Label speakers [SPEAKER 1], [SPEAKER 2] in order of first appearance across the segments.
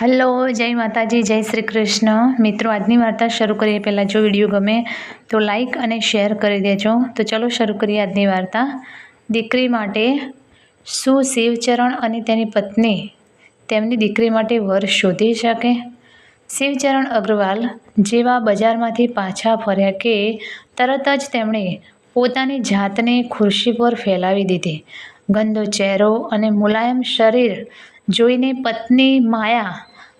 [SPEAKER 1] Hello, જય માતાજી, જય શ્રી કૃષ્ણ. મિત્રો, આજની વાર્તા શરૂ કરીએ. પહેલાં જો વીડિયો ગમે તો લાઈક અને શેર કરી દેજો. તો ચલો શરૂ કરીએ આજની વાર્તા. દીકરી માટે શું શિવચરણ અને તેની પત્ની તેમની દીકરી માટે વર શોધી શકે? શિવચરણ અગ્રવાલ જેવા બજારમાંથી પાછા ફર્યા કે તરત જ તેમણે પોતાની જાતને ખુરશી પર ફેલાવી દીધી. ગંદો ચહેરો અને મુલાયમ શરીર જોઈને પત્ની માયા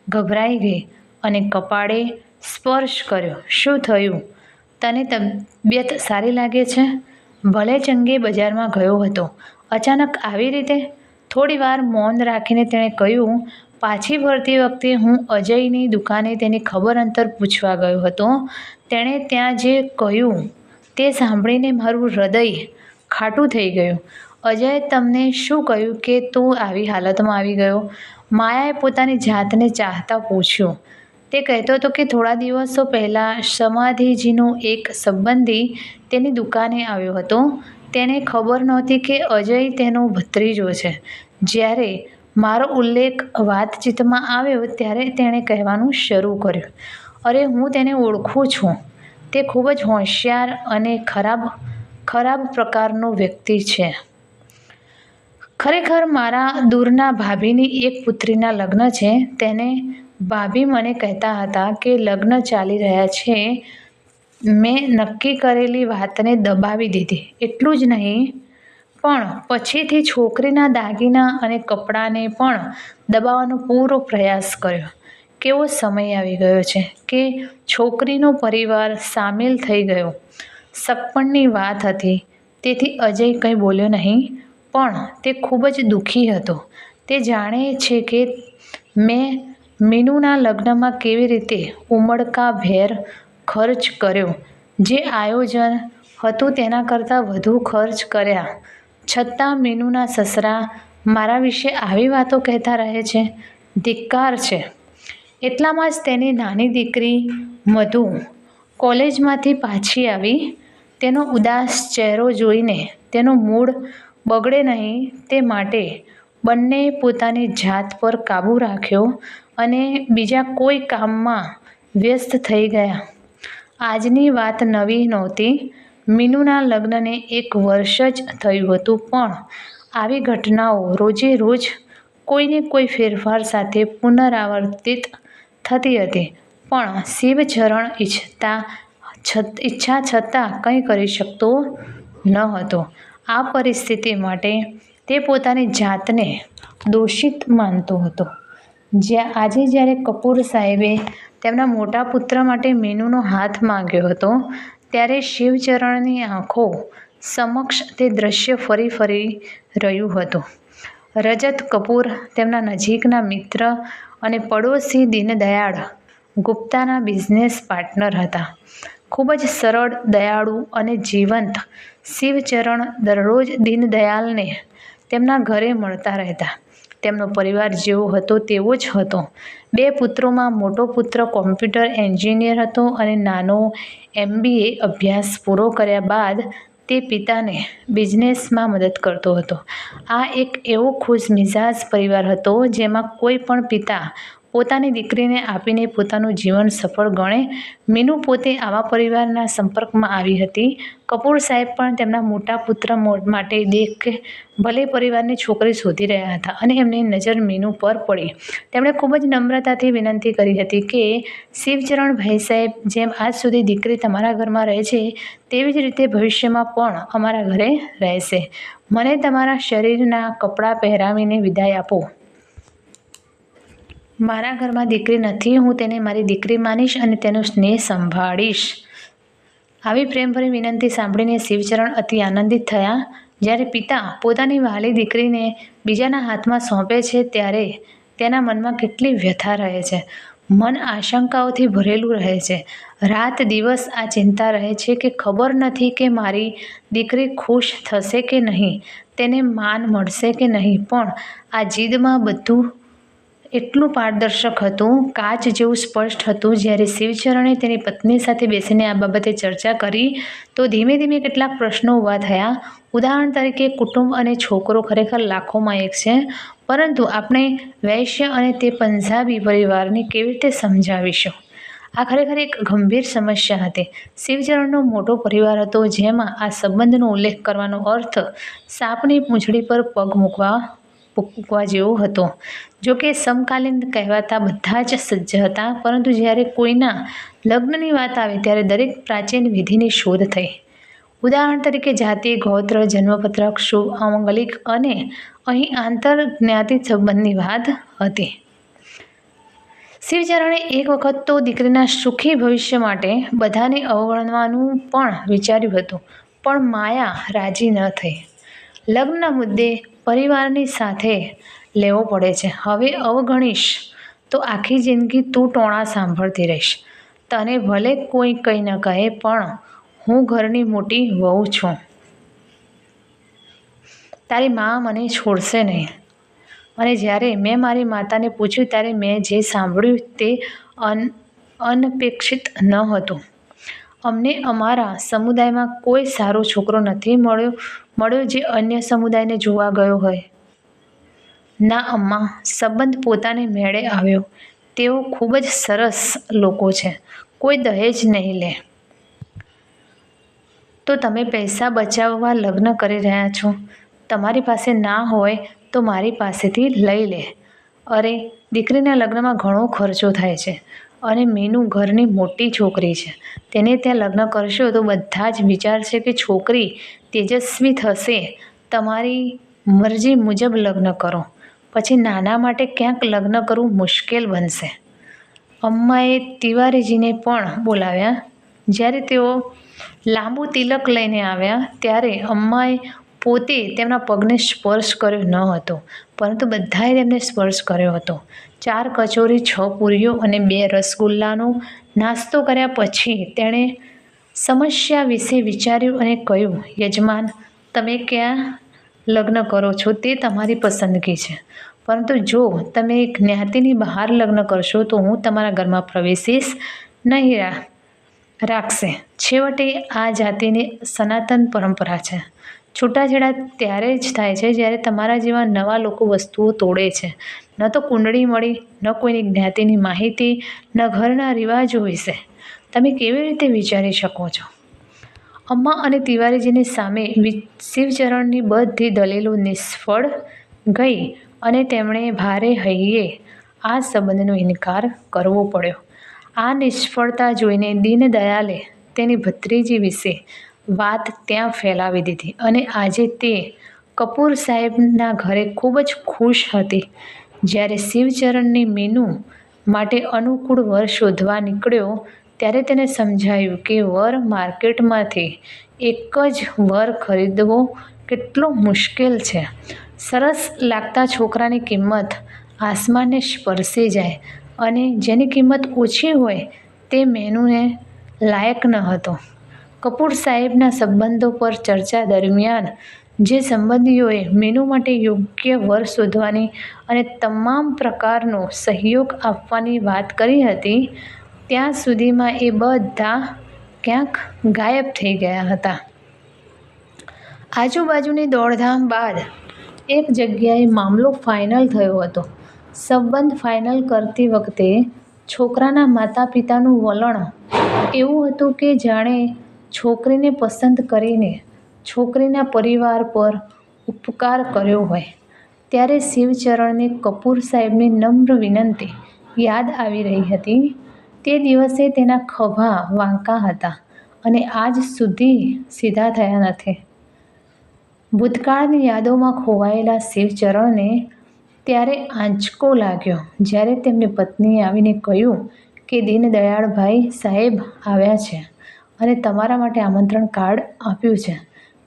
[SPEAKER 1] ગભરાઈ ગઈ અને કપાળે સ્પર્શ કર્યો, શું થયું? તને તબિયત સારી લાગે છે? ભલે ચંગે બજારમાં ગયો હતો, અચાનક આવી રીતે? થોડી વાર મૌન રાખીને તેણે કહ્યું, પાછી ફરતી વખતે હું અજયની દુકાને તેની ખબર અંતર પૂછવા ગયો હતો. તેણે ત્યાં જે કહ્યું તે સાંભળીને મારું હૃદય ખાટું થઈ ગયું. અજયે, તમને શું કહ્યું કે તું આવી હાલતમાં આવી ગયો? માયાએ પોતાની જાતને ચાહતા પૂછ્યું. તે કહેતો હતો કે થોડા દિવસો પહેલાં સમાધિજીનો એક સંબંધી તેની દુકાને આવ્યો હતો. તેને ખબર નહોતી કે અજય તેનો ભત્રીજો છે. જ્યારે મારો ઉલ્લેખ વાતચીતમાં આવ્યો ત્યારે તેણે કહેવાનું શરૂ કર્યું. અરે, હું તેને ઓળખું છું. તે ખૂબ જ હોશિયાર અને ખરાબ ખરાબ પ્રકારનો વ્યક્તિ છે. ખરેખર મારા દૂરના ભાભીની એક પુત્રીના લગ્ન છે. તેને ભાભી મને કહેતા હતા કે લગ્ન ચાલી રહ્યા છે. મેં નક્કી કરેલી વાતને દબાવી દીધી. એટલું જ નહીં, પણ પછીથી છોકરીના દાગીના અને કપડાને પણ દબાવવાનો પૂરો પ્રયાસ કર્યો. કેવો સમય આવી ગયો છે કે છોકરીનો પરિવાર સામેલ થઈ ગયો. સપનની વાત હતી. તેથી અજય કંઈ બોલ્યો નહીં. પણ તે ખૂબ જ દુઃખી હતો. તે જાણે છે કે મેં મીનુના લગ્નમાં કેવી રીતે ઉમળકાભેર ખર્ચ કર્યો. જે આયોજન હતું તેના કરતાં વધુ ખર્ચ કર્યા. છતાં મીનુના સસરા મારા વિશે આવી વાતો કહેતા રહે છે. ધિક્કાર છે. એટલામાં જ તેની નાની દીકરી મધુ કોલેજમાંથી પાછી આવી. તેનો ઉદાસ ચહેરો જોઈને તેનો મૂડ બગડે નહીં તે માટે બંને પોતાની જાત પર કાબૂ રાખ્યો અને બીજા કોઈ કામમાં વ્યસ્ત થઈ ગયા. આજની વાત નવી નહોતી. મીનુના લગ્નને એક વર્ષ જ થયું હતું પણ આવી ઘટનાઓ રોજે રોજ કોઈને કોઈ ફેરફાર સાથે પુનરાવર્તિત થતી હતી. પણ શિવચરણ ઈચ્છતા ઈચ્છા છતાં કંઈ કરી શકતો ન હતો. આ પરિસ્થિતિ માટે તે પોતાની જાતને દોષિત માનતો હતો. જ્યાં આજે જ્યારે કપૂર સાહેબે તેમના મોટા પુત્ર માટે મીનુનો હાથ માંગ્યો હતો, ત્યારે શિવચરણની આંખો સમક્ષ તે દ્રશ્ય ફરી ફરી રહ્યું હતું. રજત કપૂર, તેમના નજીકના મિત્ર અને પડોશી દીનદયાળ ગુપ્તાના બિઝનેસ પાર્ટનર હતા. ખૂબ જ સરળ, દયાળુ અને જીવંત શિવચરણ દરરોજ દીનદયાલને તેમના ઘરે મળતા રહેતા. તેમનો પરિવાર જેવો હતો તેવો જ હતો. બે પુત્રોમાં મોટો પુત્ર કોમ્પ્યુટર એન્જિનિયર હતો અને નાનો એમબીએ અભ્યાસ પૂરો કર્યા બાદ તે પિતાને બિઝનેસમાં મદદ કરતો હતો. આ એક એવો ખુશ મિજાજ પરિવાર હતો જેમાં કોઈ પણ પિતા પોતાની દીકરીને આપીને પોતાનું જીવન સફળ ગણે. મીનુ પોતે આવા પરિવારના સંપર્કમાં આવી હતી. કપૂર સાહેબ પણ તેમના મોટા પુત્ર માટે દેખ ભલે પરિવારની છોકરી શોધી રહ્યા હતા અને એમની નજર મીનુ પર પડી. તેમણે ખૂબ જ નમ્રતાથી વિનંતી કરી હતી કે શિવચરણભાઈ સાહેબ, જેમ આજ સુધી દીકરી તમારા ઘરમાં રહે છે, તેવી જ રીતે ભવિષ્યમાં પણ અમારા ઘરે રહેશે. મને તમારા શરીરના કપડાં પહેરાવીને વિદાય આપો. મારા ઘરમાં દીકરી નથી, હું તેને મારી દીકરી માનીશ અને તેનો સ્નેહ સંભાળીશ. આવી પ્રેમભરી વિનંતી સાંભળીને શિવચરણ અતિ આનંદિત થયા. જ્યારે પિતા પોતાની વહાલી દીકરીને બીજાના હાથમાં સોંપે છે, ત્યારે તેના મનમાં કેટલી વ્યથા રહે છે. મન આશંકાઓથી ભરેલું રહે છે. રાત દિવસ આ ચિંતા રહે છે કે ખબર નથી કે મારી દીકરી ખુશ થશે કે નહીં, તેને માન મળશે કે નહીં, પણ આ જીદમાં બધું એટલું પારદર્શક હતું, કાચ જેવું સ્પષ્ટ હતું. જ્યારે શિવચરણે તેની પત્ની સાથે બેસીને આ બાબતે ચર્ચા કરી, તો ધીમે ધીમે કેટલાક પ્રશ્નો ઊભા થયા. ઉદાહરણ તરીકે, કુટુંબ અને છોકરો ખરેખર લાખોમાં એક છે, પરંતુ આપણે વૈશ્ય અને તે પંજાબી પરિવારને કેવી રીતે સમજાવીશું? આ ખરેખર એક ગંભીર સમસ્યા હતી. શિવચરણનો મોટો પરિવાર હતો, જેમાં આ સંબંધનો ઉલ્લેખ કરવાનો અર્થ, સાપની પૂંછડી પર પગ મૂકવા મૂકવા જેવો હતો. જો કે સમકાલીન કહેવાતા બધા જ સજ્જ હતા, પરંતુ જ્યારે કોઈના લગ્નની વાત આવે ત્યારે દરેક પ્રાચીન વિધિની શોધ થઈ. ઉદાહરણ તરીકે જાતિ, ગોત્ર, જન્મપત્રક, શુભ, અમંગલિક અને અહીં આંતર જ્ઞાતિ સંબંધની વાત હતી. શિવચરણે એક વખત તો દીકરીના સુખી ભવિષ્ય માટે બધાને અવગણવાનું પણ વિચાર્યું હતું, પણ માયા રાજી ન થઈ. લગ્નના મુદ્દે પરિવારની સાથે લેવો પડે છે. હવે અવગણીશ તો આખી જિંદગી તું ટોણા સાંભળતી રહીશ. તને ભલે કોઈ કંઈ ન કહે, પણ હું ઘરની મોટી વહુ છું. તારી મા મને છોડશે નહીં. અને જ્યારે મેં મારી માતાને પૂછ્યું, ત્યારે મેં જે સાંભળ્યું તે અન અનપેક્ષિત ન હતું. અમને અમારા સમુદાયમાં કોઈ સારો છોકરો નથી મળ્યો મળ્યો જે અન્ય સમુદાયને જોવા ગયો હોય. ના અમ્મા, સંબંધ પોતાને મેળે આવ્યો. તેઓ ખૂબ જ સરસ લોકો છે. કોઈ દહેજ નહીં લે. તો તમે પૈસા બચાવવા લગ્ન કરી રહ્યા છો. તમારી પાસે ના હોય તો મારી પાસેથી લઈ લે. અરે, દીકરીના લગ્નમાં ઘણો ખર્ચો થાય છે. અને મીનુ ઘરની મોટી છોકરી છે. તેને ત્યાં લગ્ન કરશો તો બધા જ વિચારશે કે છોકરી તેજસ્વી થશે. તમારી મરજી મુજબ લગ્ન કરો. પછી નાના માટે ક્યાંક લગ્ન કરવું મુશ્કેલ બનશે. અમ્માએ તિવારીજીને પણ બોલાવ્યા. જ્યારે તેઓ લાંબુ તિલક લઈને આવ્યા, ત્યારે અમ્માએ પોતે તેમના પગને સ્પર્શ કર્યો ન હતો, પરંતુ બધાએ તેમને સ્પર્શ કર્યો હતો. ચાર કચોરી, છ પૂરીઓ અને બે રસગુલ્લાનો નાસ્તો કર્યા પછી તેણે સમસ્યા વિશે વિચાર્યું અને કહ્યું, યજમાન, તમે ક્યાં લગ્ન કરો છો? તે તમારી પસંદગી છે. પરંતુ જો તમે જ્ઞાતિની બહાર લગ્ન કરશો, તો હું તમારા ઘરમાં પ્રવેશીશ નહીં રાખશે. છેવટે આ જાતિની સનાતન પરંપરા છે. છૂટાછેડા ત્યારે જ થાય છે જ્યારે તમારા જેવા નવા લોકો વસ્તુઓ તોડે છે. ન તો કુંડળી મળી, ન કોઈની જ્ઞાતિની માહિતી, ન ઘરના રિવાજો વિશે તમે કેવી રીતે વિચારી શકો છો? અમ્મા અને તિવારીજીની સામે શિવચરણની બધી દલીલો નિષ્ફળ ગઈ અને તેમણે ભારે હૈયે આ સંબંધનો ઇનકાર કરવો પડ્યો. આ નિષ્ફળતા જોઈને દીનદયાલે તેની ભત્રીજી વિશે વાત ત્યાં ફેલાવી દીધી અને આજે તે કપૂર સાહેબના ઘરે ખૂબ જ ખુશ હતી. જ્યારે શિવચરણની મીનુ માટે અનુકૂળ વર શોધવા નીકળ્યો, ત્યારે તેને સમજાયું કે વર માર્કેટમાંથી એક જ વર ખરીદવો કેટલો મુશ્કેલ છે. સરસ લાગતા છોકરાની કિંમત આસમાનને સ્પર્શી જાય અને જેની કિંમત ઓછી હોય તે મેનુને લાયક ન હતો. કપૂર સાહેબના સંબંધો પર ચર્ચા દરમિયાન જે સંબંધીઓએ મેનુ માટે યોગ્ય વર શોધવાની અને તમામ પ્રકારનો સહયોગ આપવાની વાત કરી હતી, ત્યાં સુધીમાં એ બધા ક્યાંક ગાયબ થઈ ગયા હતા. આજુબાજુની દોડધામ બાદ એક જગ્યાએ મામલો ફાઇનલ થયો હતો. સંબંધ ફાઇનલ કરતી વખતે છોકરાના માતા પિતાનું વલણ એવું હતું કે જાણે છોકરીને પસંદ કરીને છોકરીના પરિવાર પર ઉપકાર કર્યો હોય, ત્યારે શિવચરણને કપૂર સાહેબની નમ્ર વિનંતી યાદ આવી રહી હતી. તે દિવસે તેના ખભા વાંકા હતા અને આજ સુધી સીધા થયા નથી. ભૂતકાળની યાદોમાં ખોવાયેલા શિવચરણને ત્યારે આંચકો લાગ્યો જ્યારે તેમની પત્નીએ આવીને કહ્યું કે દીનદયાળભાઈ સાહેબ આવ્યા છે. અને તમારા માટે આમંત્રણ કાર્ડ આપ્યું છે.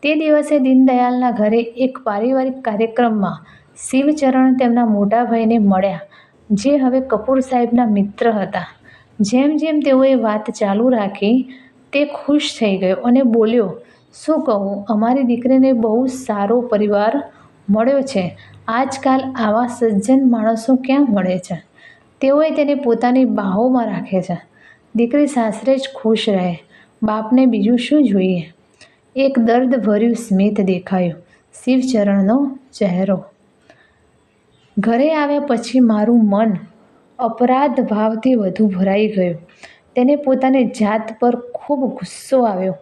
[SPEAKER 1] તે દિવસે દીનદયાલના ઘરે એક પારિવારિક કાર્યક્રમમાં શિવચરણ તેમના મોટા ભાઈને મળ્યા, જે હવે કપૂર સાહેબના મિત્ર હતા. જેમ જેમ તેઓએ વાત ચાલુ રાખી, તે ખુશ થઈ ગયો અને બોલ્યો, શું કહું, અમારી દીકરીને બહુ સારો પરિવાર મળ્યો છે. આજકાલ આવા સજ્જન માણસો ક્યાં મળે છે? તેઓએ તેને પોતાની બાહોમાં રાખે છે. દીકરી સાસરે જ ખુશ રહે. બાપને બીજું શું જોઈએ? એક દર્દભર્યું સ્મિત દેખાયું. શિવચરણનો ચહેરો. ઘરે આવ્યા પછી મારું મન અપરાધ ભાવથી વધુ ભરાઈ ગયું. તેને પોતાની જાત પર ખૂબ ગુસ્સો આવ્યો.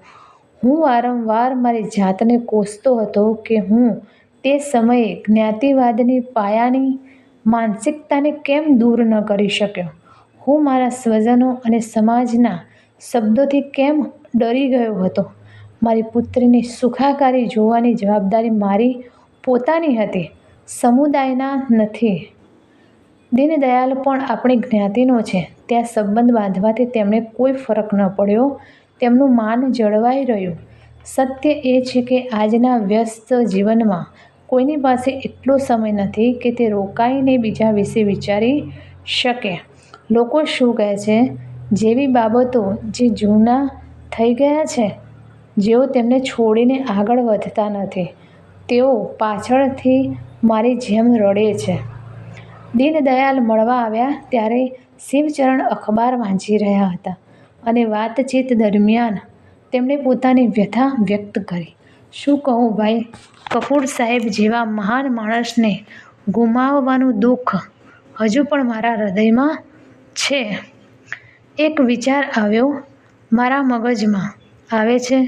[SPEAKER 1] હું વારંવાર મારી જાતને કોસતો હતો કે હું તે સમયે જ્ઞાતિવાદની પાયાની માનસિકતાને કેમ દૂર ન કરી શક્યો? હું મારા સ્વજનો અને સમાજના શબ્દોથી કેમ ડરી ગયો હતો? મારી પુત્રીની સુખાકારી જોવાની જવાબદારી મારી પોતાની હતી. સમુદાયના નથી. દીનદયાલ પણ આપણી જ્ઞાતિનો છે. ત્યાં સંબંધ બાંધવાથી તેમણે કોઈ ફરક ન પડ્યો. તેમનું માન જળવાઈ રહ્યું. સત્ય એ છે કે આજના વ્યસ્ત જીવનમાં કોઈની પાસે એટલો સમય નથી કે તે રોકાઈને બીજા વિશે વિચારી શકે. લોકો શું કહે છે? જેવી બાબતો જે જૂના થઈ ગયા છે, જેઓ તેમને છોડીને આગળ વધતા નથી, તેઓ પાછળથી મારી જેમ રડે છે. દીનદયાલ મળવા આવ્યા ત્યારે શિવચરણ અખબાર વાંચી રહ્યા હતા અને વાતચીત દરમિયાન તેમણે પોતાની વ્યથા વ્યક્ત કરી. શું કહું ભાઈ? કપૂર સાહેબ જેવા મહાન માણસને ગુમાવવાનું દુઃખ હજુ પણ મારા હૃદયમાં છે. એક વિચાર આવ્યો મારા મગજમાં. આવે છે,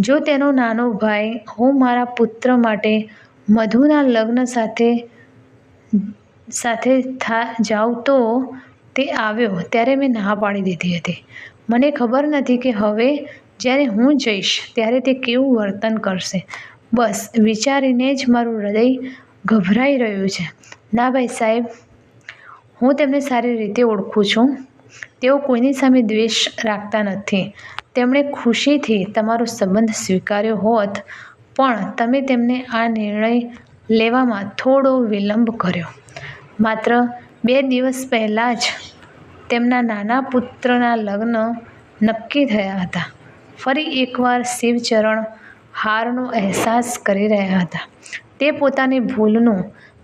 [SPEAKER 1] જો તેનો નાનો ભાઈ હું મારા પુત્ર માટે મધુના લગ્ન સાથે સાથે થા, જાઉં તો તે આવ્યો ત્યારે મેં ના પાડી દીધી હતી. મને ખબર નથી કે હવે જ્યારે હું જઈશ ત્યારે તે કેવું વર્તન કરશે. બસ, વિચારીને જ મારું હૃદય ગભરાઈ રહ્યું છે. ના ભાઈ સાહેબ, હું તેમને સારી રીતે ઓળખું છું. તેઓ કોઈની સામે દ્વેષ રાખતા નથી. તેમણે ખુશીથી તમારો સંબંધ સ્વીકાર્યો હોત, પણ તમે તેમને આ નિર્ણય લેવામાં થોડો વિલંબ કર્યો. માત્ર બે દિવસ પહેલાં જ તેમના નાના પુત્રના લગ્ન નક્કી થયા હતા. ફરી એકવાર શિવચરણ હારનો અહેસાસ કરી રહ્યા હતા. તે પોતાની ભૂલનું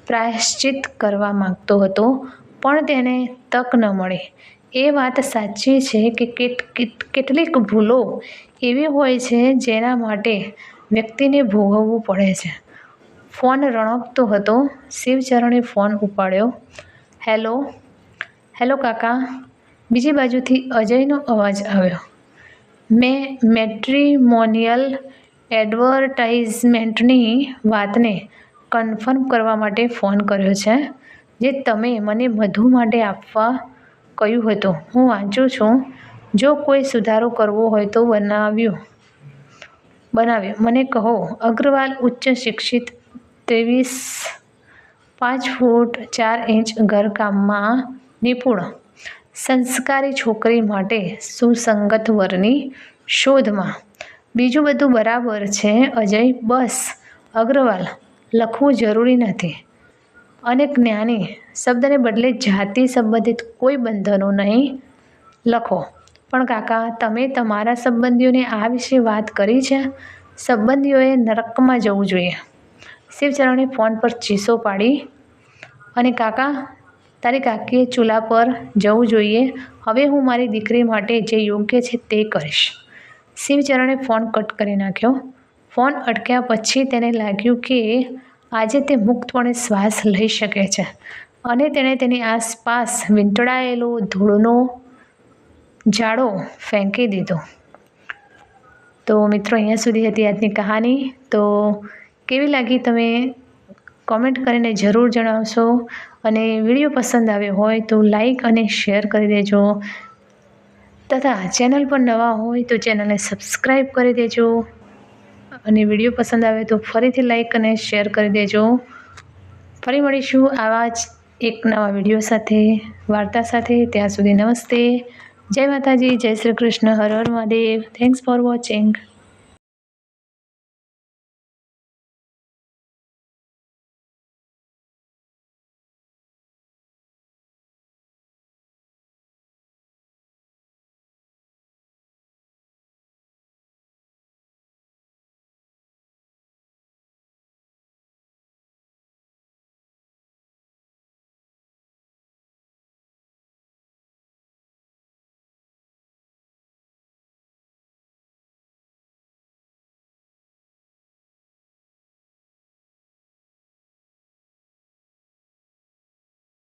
[SPEAKER 1] પ્રાયશ્ચિત કરવા માગતો હતો, પણ તેને તક ન મળી. એ વાત સાચી છે કે કેટલીક ભૂલો એવી હોય છે જેના માટે વ્યક્તિને ભોગવવું પડે છે. ફોન રણકતો હતો. શિવચરણે ફોન ઉપાડ્યો. હેલો હેલો કાકા. બીજી બાજુથી અજયનો અવાજ આવ્યો. મેં, મેટ્રિમોનિયલ એડવર્ટાઇઝમેન્ટની વાતને કન્ફર્મ કરવા માટે ફોન કર્યો છે, જે તમે મને મધુ માટે આપવા કહ્યું હતું. હું વાંચું છું. જો કોઈ સુધારો કરવો હોય તો બનાવ્યું. બનાવ્યો. મને કહો, અગ્રવાલ ઉચ્ચ શિક્ષિત, ત્રેવીસ પાંચ ફૂટ ચાર ઇંચ ઘરકામમાં નિપુણ, સંસ્કારી છોકરી માટે સુસંગત વરની શોધમાં. બીજું બધું બરાબર છે, અજય. બસ, અગ્રવાલ, લખવું જરૂરી નથી. અને જ્ઞાની શબ્દને બદલે જાતિ સંબંધિત કોઈ બંધનો નહીં. લખો, પણ કાકા, તમે તમારા સંબંધીઓને આ વિશે વાત કરી છે? સંબંધીઓએ નરકમાં જવું જોઈએ. શિવચરણે ફોન પર ચીસો પાડી. અને કાકા, તારી કાકીએ ચૂલા પર જવું જોઈએ. હવે હું મારી દીકરી માટે જે યોગ્ય છે તે કરીશ. શિવચરણે ફોન કટ કરી નાખ્યો. ફોન અટક્યા પછી તેને લાગ્યું કે આજે તે મુક્તપણે શ્વાસ લઈ શકે છે. અને તેણે તેની આસપાસ વીંટળાયેલો ધૂળનો જાડો ફેંકી દીધો. તો મિત્રો, અહીંયા સુધી હતી આજની કહાની. તો કેવી લાગી તમે કોમેન્ટ કરીને જરૂર જણાવશો. અને વીડિયો પસંદ આવ્યો હોય તો લાઈક અને શેર કરી દેજો. તથા ચેનલ પર નવા હોય તો ચેનલને સબસ્ક્રાઈબ કરી દેજો. અને વીડિયો પસંદ આવે તો ફરીથી લાઇક અને શેર કરી દેજો. ફરી મળીશું આવા જ એક નવા વીડિયો સાથે, વાર્તા સાથે. ત્યાં સુધી નમસ્તે. જય માતાજી, જય Shri Krishna. Har Har Mahadev. Thanks for watching